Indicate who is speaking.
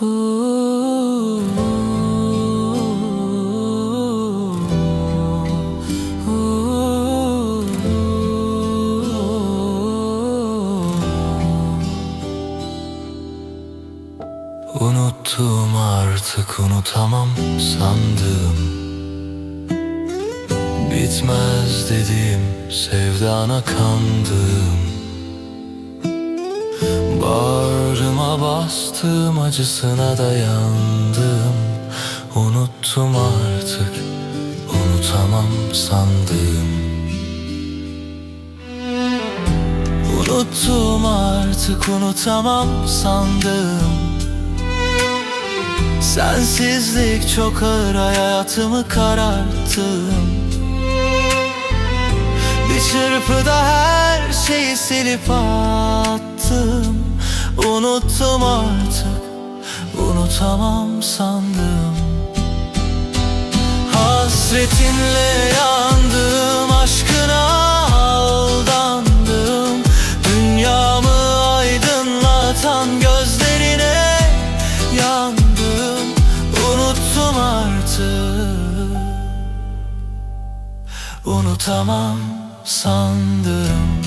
Speaker 1: Unuttum artık unutamam sandım. Bitmez dediğim sevdana kandım Bağrıma bastım acısına dayandım. Unuttum artık unutamam sandım. Unuttum artık unutamam sandım. Sensizlik çok ağır hayatımı kararttım. Bir çırpıda her şeyi silip attım Unuttum artık unutamam sandım. Hasretinle yandım aşkına aldandım. Dünyamı aydınlatan gözlerine yandım. Unuttum artık Unutamam sandım